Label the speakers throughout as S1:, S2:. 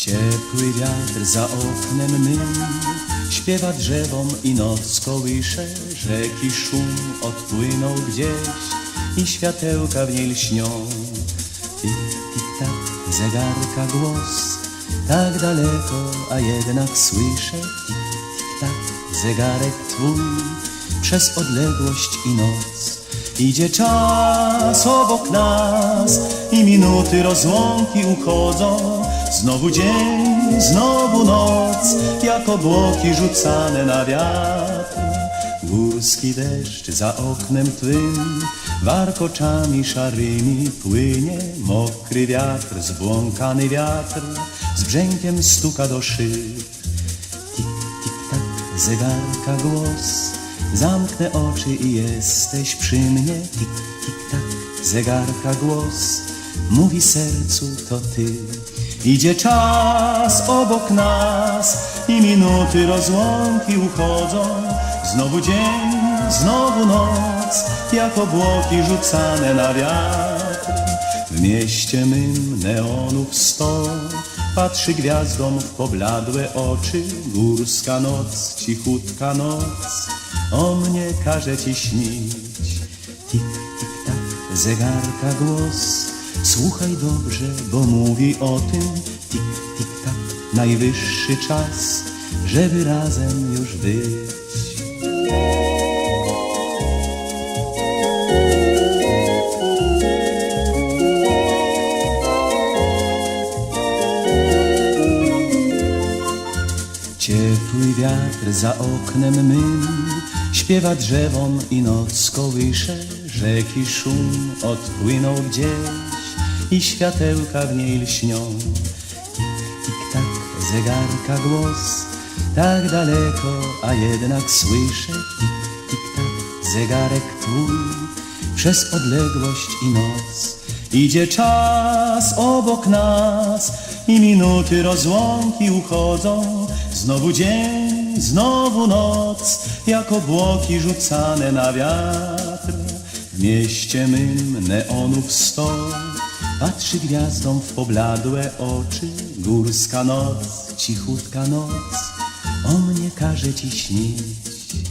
S1: Ciepły wiatr za oknem mym Śpiewa drzewom i noc kołysze Rzeki szum odpłynął gdzieś I światełka w niej lśnią. Tik, tik, tak, zegarka głos Tak daleko, a jednak słyszę. Tik, tik, tak, zegarek twój Przez odległość i noc. Idzie czas obok nas i minuty rozłąki uchodzą. Znowu dzień, znowu noc, jak obłoki rzucane na wiatr. Górski deszcz za oknem twym, warkoczami szarymi płynie. Mokry wiatr, zbłąkany wiatr, z brzękiem stuka do szyb. Tik, tik, tak, zegarka głos Zamknę oczy i jesteś przy mnie Tik, tik, tak, zegarka głos Mówi sercu to ty Idzie czas obok nas I minuty rozłąki uchodzą. Znowu dzień, znowu noc Jak obłoki rzucane na wiatr. W mieście mym neonów sto Patrzy gwiazdom w pobladłe oczy. Górska noc, cichutka noc O mnie każe ci śnić. Tik, tik, tak, zegarka głos Słuchaj dobrze, bo mówi o tym Tik, tik, tak, najwyższy czas Żeby razem już być. Ciepły wiatr za oknem mym Śpiewa drzewom i noc kołysze Rzeki szum odpłynął gdzieś I światełka w niej lśnią tik, tak, zegarka głos Tak daleko, a jednak słyszę Tik, tik, tak, zegarek twój Przez odległość i noc Idzie czas obok nas i minuty rozłąki uchodzą. Znowu dzień, znowu noc, jak obłoki rzucane na wiatr. W mieście mym neonów sto patrzy gwiazdom w pobladłe oczy. Górska noc, cichutka noc, o mnie każe ci śnić. Tik,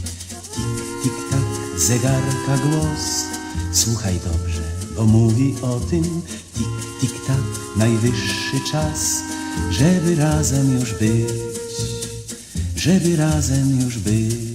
S1: tik, tak, zegarka głos, słuchaj dobrze bo mówi o tym tik, tik, tak, najwyższy czas, żeby razem już być, żeby razem już być.